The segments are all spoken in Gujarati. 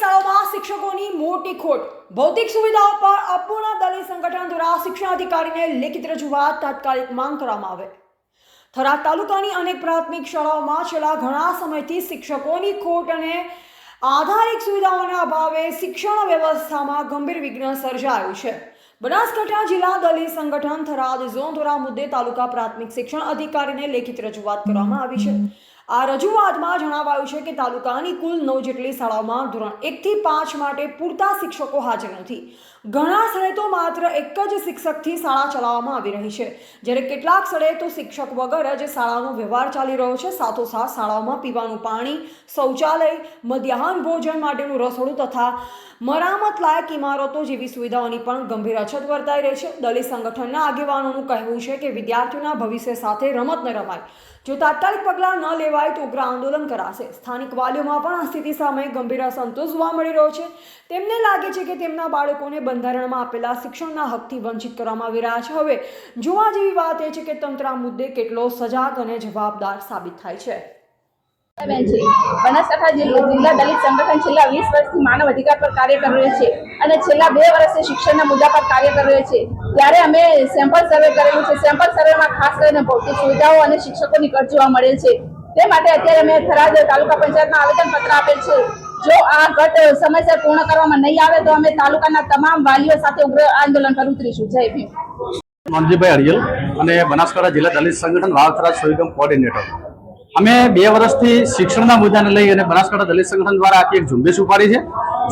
શાળાઓમાં શિક્ષકોની મોટી ખોટ. ભૌતિક સુવિધાઓ પર અપૂર્ણ દલિત સંગઠન દ્વારા શિક્ષણ અધિકારીને લેખિત રજૂઆત તાત્કાલિક માંગ કરવામાં આવે. થરા તાલુકાની અનેક પ્રાથમિક શાળાઓમાં છેલ્લા ઘણા સમયથી શિક્ષકોની ખોટ અને આધારિક સુવિધાઓના અભાવે શિક્ષણ વ્યવસ્થામાં ગંભીર વિઘ્ન સર્જાયું છે. બનાસકાંઠા જિલ્લા દલિત સંગઠન થરાદ ઝોન દ્વારા મુદ્દે તાલુકા પ્રાથમિક શિક્ષણ અધિકારીને લેખિત રજૂઆત કરવામાં આવી છે. આ રજૂઆતમાં જણાવાયું છે કે તાલુકાની કુલ નવ જેટલી શાળાઓમાં ધોરણ એકથી પાંચ માટે પૂરતા શિક્ષકો હાજર નથી. ઘણા સ્થળે તો માત્ર એક જ શિક્ષકથી શાળા ચલાવવામાં આવી રહી છે. જ્યારે કેટલાક સ્થળે તો શિક્ષક વગર જ શાળાનો વ્યવહાર ચાલી રહ્યો છે. સાથોસાથ શાળાઓમાં પીવાનું પાણી, શૌચાલય, મધ્યાહન ભોજન માટેનું રસોડું તથા મરામત લાયક ઇમારતો જેવી સુવિધાઓની પણ ગંભીર અછત વર્તાઈ રહી છે. દલિત સંગઠનના આગેવાનોનું કહેવું છે કે વિદ્યાર્થીઓના ભવિષ્ય સાથે રમત ન રમાય. જો તાત્કાલિક પગલાં ન લેવાય તો ઉગ્ર આંદોલન કરાશે. સ્થાનિક વાલીઓમાં પણ આ સ્થિતિ સામે ગંભીર અસંતોષ જોવા મળી રહ્યો છે. તેમને લાગે છે કે તેમના બાળકોને બંધારણમાં આપેલા શિક્ષણના હકથી વંચિત કરવામાં આવી રહ્યા છે. હવે જોવા જેવી વાત એ છે કે તંત્ર આ મુદ્દે કેટલો સજાગ અને જવાબદાર સાબિત થાય છે. બનાસકાંઠા જિલ્લા દલિત સંગઠન છેલ્લા વીસ વર્ષથી માનવ અધિકાર પર કાર્ય કરી રહ્યું છે અને છેલ્લા બે વર્ષથી શિક્ષણના મુદ્દા પર કાર્ય કરી રહ્યું છે. ત્યારે અમે સેમ્પલ સર્વે કરેલું છે. સેમ્પલ સર્વેમાં ખાસ કરીને ભૌતિક સુવિધાઓ અને શિક્ષકોની ઘટ જોવા મળેલ છે. તે માટે અત્યારે અમે થરાદ તાલુકા પંચાયતમાં આવેદનપત્ર આપેલ છે. જો આ ઘટ સમયસર પૂર્ણ કરવામાં નહીં આવે તો અમે તાલુકાના તમામ વાલીઓ સાથે ઉગ્ર આંદોલન પર ઉતરીશું. જય ભીમ. મનજીભાઈ અડિયલ અને બનાસકાંઠા જિલ્લા દલિત સંગઠન વાવથરા સુવિગમ કોઓર્ડિનેટર. અમે બે વર્ષથી શિક્ષણના મુદ્દાને લઈ અને બનાસકાંઠા દલિત સંગઠન દ્વારા આખી એક ઝુંબેશ ઉપાડી છે.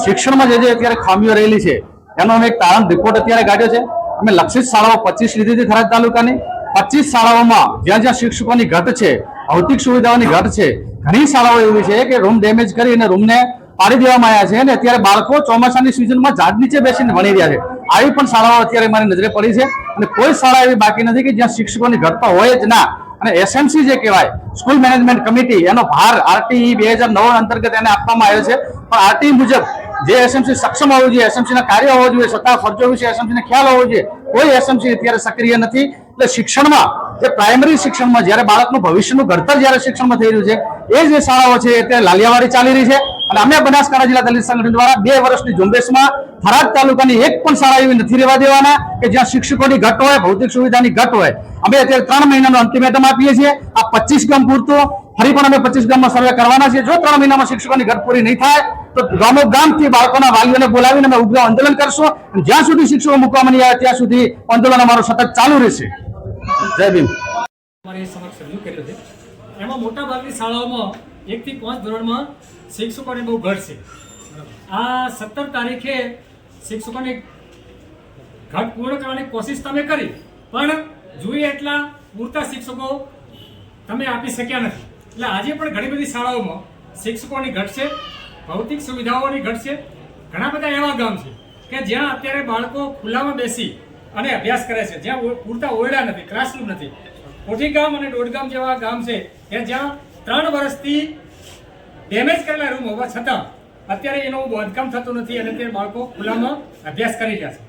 શિક્ષણમાં જે જે અત્યારે ખામીઓ રહેલી છે, એનો અમે એક તારણ રિપોર્ટ અત્યારે કાઢ્યો છે. અમે લક્ષિત શાળાઓ પચીસ લીધી હતી થરાદ તાલુકાની. પચીસ શાળાઓમાં જ્યાં જ્યાં શિક્ષકોની ઘટ છે, ભૌતિક સુવિધાઓની ઘટ છે, ઘણી શાળાઓ એવી છે કે રૂમ ડેમેજ કરી અને રૂમને પાડી દેવામાં આવ્યા છે અને અત્યારે બાળકો ચોમાસાની સિઝનમાં ઝાડ નીચે બેસીને ભણી રહ્યા છે. આવી પણ શાળાઓ અત્યારે મારી નજરે પડી છે અને કોઈ શાળા એવી બાકી નથી કે જ્યાં શિક્ષકોની ઘટતા હોય જ ના. અને એસએમસી જે કહેવાય સ્કૂલ મેનેજમેન્ટ કમિટી એનો ભાર આરટીઈ બે હજાર નવ અંતર્ગત એને આપવામાં આવ્યો છે. પણ આરટીઈ મુજબ જે એસએમસી સક્ષમ હોવું જોઈએ એસએમસી ના કાર્ય હોવો જોઈએ સત્તા ફરજો વિશે એસએમસી ને ખ્યાલ હોવો જોઈએ. કોઈ એસએમસી અત્યારે સક્રિય નથી. એટલે શિક્ષણમાં, જે પ્રાઇમરી શિક્ષણમાં જ્યારે બાળકનું ભવિષ્યનું ઘડતર જ્યારે શિક્ષણમાં થઈ રહ્યું છે, એ જે શાળાઓ છે અત્યારે લાલિયાવાડી ચાલી રહી છે. અને અમે બનાસકાંઠા જિલ્લા દલિત સંગઠન દ્વારા બે વર્ષની ઝુંબેશમાં થરાદ તાલુકાની એક પણ શાળા એવી નથી રહેવા દેવાના કે જ્યાં શિક્ષકોની ઘટ હોય, ભૌતિક સુવિધાની ઘટ હોય. અમે અત્યારે ત્રણ મહિનાનો અલ્ટિમેટમ આપીએ છીએ. આ પચીસ ગામ પૂરતું, ફરી પણ અમે પચીસ ગામમાં સર્વે કરવાના છીએ. જો ત્રણ મહિનામાં શિક્ષકોની ઘટ પૂરી નહીં થાય તો ગામો ગામથી બાળકોના વાલીઓને બોલાવીને અમે ઉગ્ર આંદોલન કરશું. જ્યાં સુધી શિક્ષકો મૂકવામાં નહીં આવે, ત્યાં સુધી આંદોલન અમારું સતત ચાલુ રહેશે. જય ભીમ. એમાં મોટા ભાગની શાળાઓમાં એકથી પાંચ ધોરણમાં શિક્ષકોને બહુ ઘટ છે. આ સત્તર તારીખે શિક્ષકોની ઘટ પૂર્ણ કરવાની કોશિશ તમે કરી, પણ જોઈએ એટલા પૂરતા શિક્ષકો તમે આપી શક્યા નથી. એટલે આજે પણ ઘણી બધી શાળાઓમાં શિક્ષકોની ઘટ છે. ભૌતિક સુવિધાઓની ઘટશે ઘણા બધા એવા ગામ છે કે જ્યાં અત્યારે બાળકો ખુલ્લામાં બેસી અને અભ્યાસ કરે છે. જ્યાં પૂરતા ઓરડા નથી ક્લાસરૂમ નથી. કોઠી ગામ અને દોડગામ જેવા ગામ છે કે જ્યાં ત્રણ વર્ષથી ડેમેજ કરેલા રૂમ હોવા છતાં અત્યારે એનું બાંધકામ થતું નથી અને તે બાળકો ખુલ્લામાં અભ્યાસ કરી રહ્યા છે.